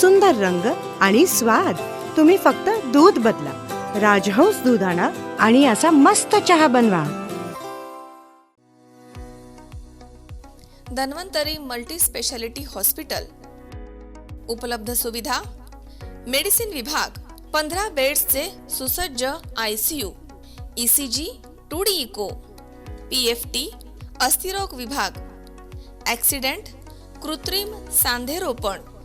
सुंदर रंग आणि स्वाद. तुम्ही फक्त दूध बदला. राजहंस दूध आणा आणि असा मस्त चहा बनवा. Dhanvantari multi speciality hospital. उपलब्ध सुविधा. मेडिसिन विभाग पंधरा बेड्सचे सुसज्ज I C U. E C G two D echo. P F T अस्थिरोग विभाग. ॲक्सिडेंट कृत्रिम सांधेरोपण.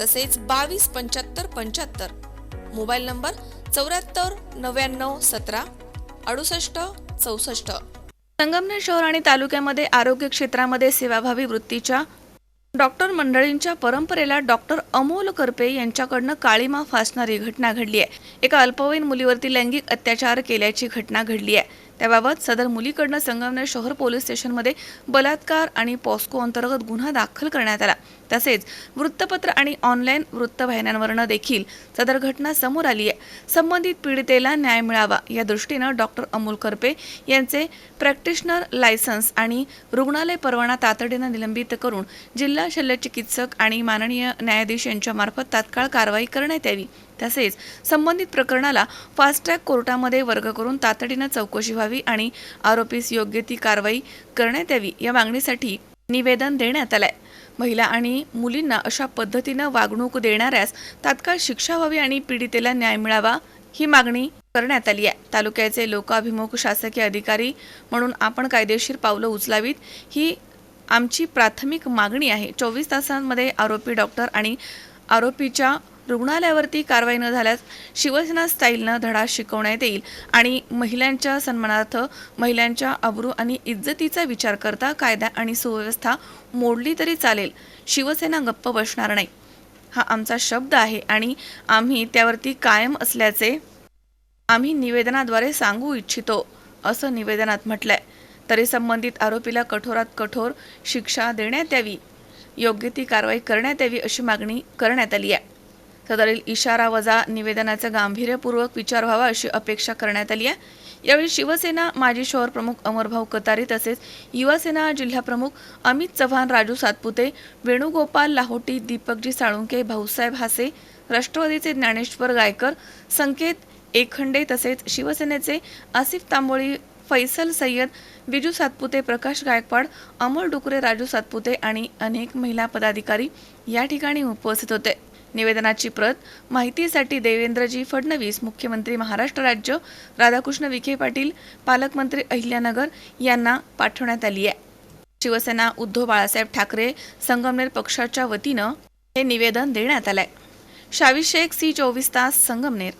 तसेच बावीस पंच्याहत्तर पंच्याहत्तर. मोबाईल नंबर चौऱ्याहत्तर नव्याण्णव सतरा अडुसष्ट चौसष्ट. संगमनेर शहर आणि तालुक्यामध्ये आरोग्य क्षेत्रामध्ये सेवाभावी वृत्तीच्या डॉक्टर मंडळींच्या परंपरेला डॉक्टर अमोल करपे यांच्याकडनं काळीमा फासणारी घटना घडली आहे. एका अल्पवयीन मुलीवरती लैंगिक अत्याचार केल्याची घटना घडली आहे. त्याबाबत सदर मुलीकडनं संगमनेर शहर पोलीस स्टेशनमध्ये बलात्कार आणि पॉस्को अंतर्गत गुन्हा दाखल करण्यात आला. तसेच वृत्तपत्र आणि ऑनलाईन वृत्तवाहिन्यांवरनं देखील सदर घटना समोर आली आहे. संबंधित पीडितेला न्याय मिळावा या दृष्टीनं डॉक्टर अमोल करपे यांचे प्रॅक्टिशनर लायसन्स आणि रुग्णालय परवाना तातडीनं निलंबित करून जिल्हा शल्यचिकित्सक आणि माननीय न्यायाधीश यांच्यामार्फत तात्काळ कारवाई करण्यात यावी. तसेच संबंधित प्रकरणाला फास्ट ट्रॅक कोर्टामध्ये वर्ग करून तातडीनं चौकशी व्हावी आणि आरोपीस योग्य ती कारवाई करण्यात यावी या मागणीसाठी निवेदन देण्यात आलंय. महिला आणि मुलींना अशा पद्धतीनं वागणूक देणाऱ्यास तात्काळ शिक्षा व्हावी आणि पीडितेला न्याय मिळावा ही मागणी करण्यात आली आहे. तालुक्याचे लोकाभिमुख शासकीय अधिकारी म्हणून आपण कायदेशीर पावलं उचलावीत ही आमची प्राथमिक मागणी आहे. चोवीस तासांमध्ये आरोपी डॉक्टर आणि आरोपीच्या रुग्णालयावरती कारवाई न झाल्यास शिवसेना स्टाईलनं धडा शिकवण्यात येईल आणि महिलांच्या सन्मानार्थ महिलांच्या अब्रू आणि इज्जतीचा विचार करता कायदा आणि सुव्यवस्था मोडली तरी चालेल. शिवसेना गप्प बसणार नाही. हा आमचा शब्द आहे आणि आम्ही त्यावरती कायम असल्याचे आम्ही निवेदनाद्वारे सांगू इच्छितो असं निवेदनात म्हटलंय. तरी संबंधित आरोपीला कठोरात कठोर शिक्षा देण्यात यावी. योग्य ती कारवाई करण्यात यावी अशी मागणी करण्यात आली आहे. सदरील इशारा वजा निवेदनाचा गांभीर्यपूर्वक विचार व्हावा अशी अपेक्षा करण्यात आली आहे. यावेळी शिवसेना माजी शहर प्रमुख अमरभाऊ कतारी तसेच युवासेना जिल्हाप्रमुख अमित चव्हाण राजू सातपुते वेणुगोपाल लाहोटी दीपकजी साळुंके भाऊसाहेब हासे राष्ट्रवादीचे ज्ञानेश्वर गायकर संकेत एकखंडे तसेच शिवसेनेचे आसिफ तांबोळी फैसल सय्यद विजू सातपुते प्रकाश गायकवाड अमोल डुकरे राजू सातपुते आणि अनेक महिला पदाधिकारी या ठिकाणी उपस्थित होते. निवेदनाची प्रत माहितीसाठी देवेंद्रजी फडणवीस मुख्यमंत्री महाराष्ट्र राज्य राधाकृष्ण विखे पाटील पालकमंत्री अहिल्यानगर यांना पाठवण्यात आली आहे. शिवसेना उद्धव बाळासाहेब ठाकरे संगमनेर पक्षाच्या वतीनं हे निवेदन देण्यात आलंय. शावी शेख सी चोवीस तास संगमनेर.